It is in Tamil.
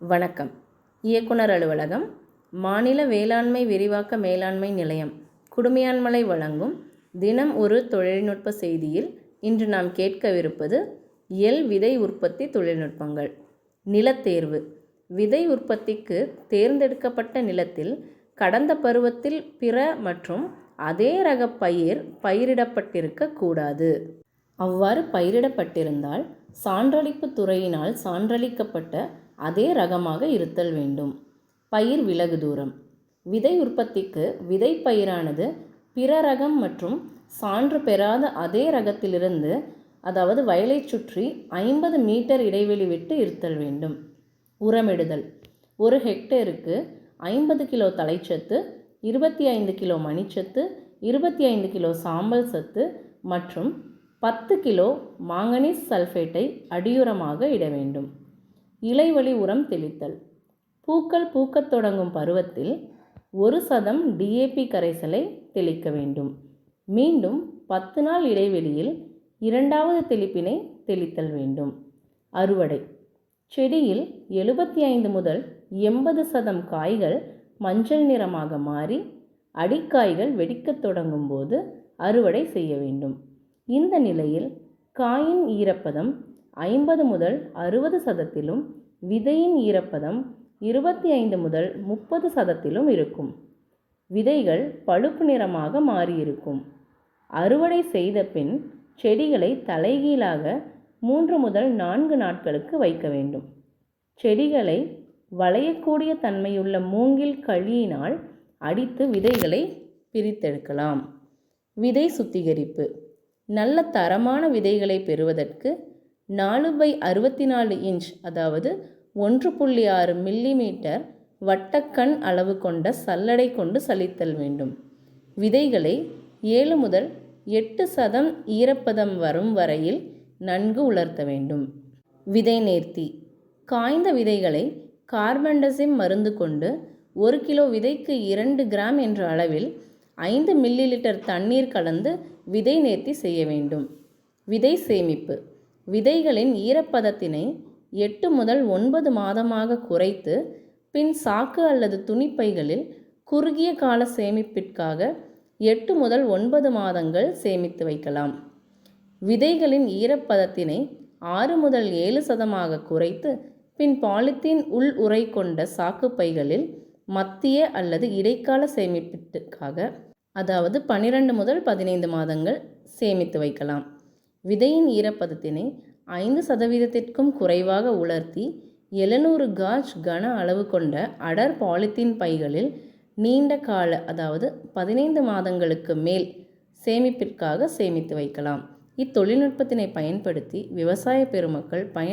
வணக்கம். இயக்குனர் அலுவலகம் மாநில வேளாண்மை விரிவாக்க மேலாண்மை நிலையம் குடுமையான்மலை வழங்கும் தினம் ஒரு தொழில்நுட்ப செய்தியில் இன்று நாம் கேட்கவிருப்பது எல் விதை உற்பத்தி தொழில்நுட்பங்கள். நிலத்தேர்வு விதை உற்பத்திக்கு தேர்ந்தெடுக்கப்பட்ட நிலத்தில் கடந்த பருவத்தில் பிற மற்றும் அதே ரக பயிர் பயிரிடப்பட்டிருக்க கூடாது. அவ்வாறு பயிரிடப்பட்டிருந்தால் சான்றளிப்பு துறையினால் சான்றளிக்கப்பட்ட அதே ரகமாக இருத்தல் வேண்டும். பயிர் விலகு தூரம். விதை உற்பத்திக்கு விதை பயிரானது பிற ரகம் மற்றும் சான்று பெறாத அதே ரகத்திலிருந்து அதாவது வயலைச் சுற்றி ஐம்பது மீட்டர் இடைவெளி விட்டு இருத்தல் வேண்டும். உரமிடுதல். ஒரு ஹெக்டேருக்கு ஐம்பது கிலோ தலைச்சத்து இருபத்தி ஐந்து கிலோ மணிச்சத்து இருபத்தி ஐந்து கிலோ சாம்பல் சத்து மற்றும் பத்து கிலோ மாங்கனீஸ் சல்ஃபேட்டை அடியுரமாக இட வேண்டும். இலைவழி உரம் தெளித்தல். பூக்கள் பூக்கத் தொடங்கும் பருவத்தில் ஒரு சதம் டிஏபி கரைசலை தெளிக்க வேண்டும். மீண்டும் பத்து நாள் இடைவெளியில் இரண்டாவது தெளிப்பினை தெளித்தல் வேண்டும். அறுவடை. செடியில் எழுபத்தி ஐந்து முதல் எண்பது சதம் காய்கள் மஞ்சள் நிறமாக மாறி அடிக்காய்கள் வெடிக்கத் தொடங்கும் போது அறுவடை செய்ய வேண்டும். இந்த நிலையில் காயின் ஈரப்பதம் ஐம்பது முதல் அறுபது சதத்திலும் விதையின் ஈரப்பதம் இருபத்தி ஐந்து முதல் முப்பது சதத்திலும் இருக்கும். விதைகள் பழுப்பு நிறமாக மாறியிருக்கும். அறுவடை செய்த பின் செடிகளை தலைகீழாக மூன்று முதல் நான்கு நாட்களுக்கு வைக்க வேண்டும். செடிகளை வளையக்கூடிய தன்மையுள்ள மூங்கில் கழியினால் அடித்து விதைகளை பிரித்தெடுக்கலாம். விதை சுத்திகரிப்பு. நல்ல தரமான விதைகளை பெறுவதற்கு நாலு பை அறுபத்தி நாலு இன்ச் அதாவது ஒன்று புள்ளி ஆறு மில்லிமீட்டர் வட்டக்கண் அளவு கொண்ட சல்லடை கொண்டு சலித்தல் வேண்டும். விதைகளை ஏழு முதல் எட்டு சதம் ஈரப்பதம் வரும் வரையில் நன்கு உலர்த்த வேண்டும். விதை நேர்த்தி. காய்ந்த விதைகளை கார்பன்டசிம் மருந்து கொண்டு ஒரு கிலோ விதைக்கு இரண்டு கிராம் என்ற அளவில் ஐந்து மில்லி லிட்டர் தண்ணீர் கலந்து விதை நேர்த்தி செய்ய வேண்டும். விதை சேமிப்பு. விதைகளின் ஈரப்பதத்தினை எட்டு முதல் ஒன்பது மாதமாக குறைத்து பின் சாக்கு அல்லது துணிப்பைகளில் குறுகிய கால சேமிப்பிற்காக எட்டு முதல் ஒன்பது மாதங்கள் சேமித்து வைக்கலாம். விதைகளின் ஈரப்பதத்தினை ஆறு முதல் ஏழு சதமாக குறைத்து பின் பாலித்தீன் உள் உரை கொண்ட சாக்குப்பைகளில் மத்திய அல்லது இடைக்கால சேமிப்பிற்காக அதாவது பன்னிரெண்டு முதல் பதினைந்து மாதங்கள் சேமித்து வைக்கலாம். விதையின் ஈரப்பதத்தினை ஐந்து சதவீதத்திற்கும் குறைவாக உலர்த்தி எழுநூறு காஜ் கன அளவு கொண்ட அடர் பாலித்தீன் பைகளில் நீண்ட கால அதாவது பதினைந்து மாதங்களுக்கு மேல் சேமிப்பிற்காக சேமித்து வைக்கலாம். இத்தொழில்நுட்பத்தினை பயன்படுத்தி விவசாய பெருமக்கள் பயன்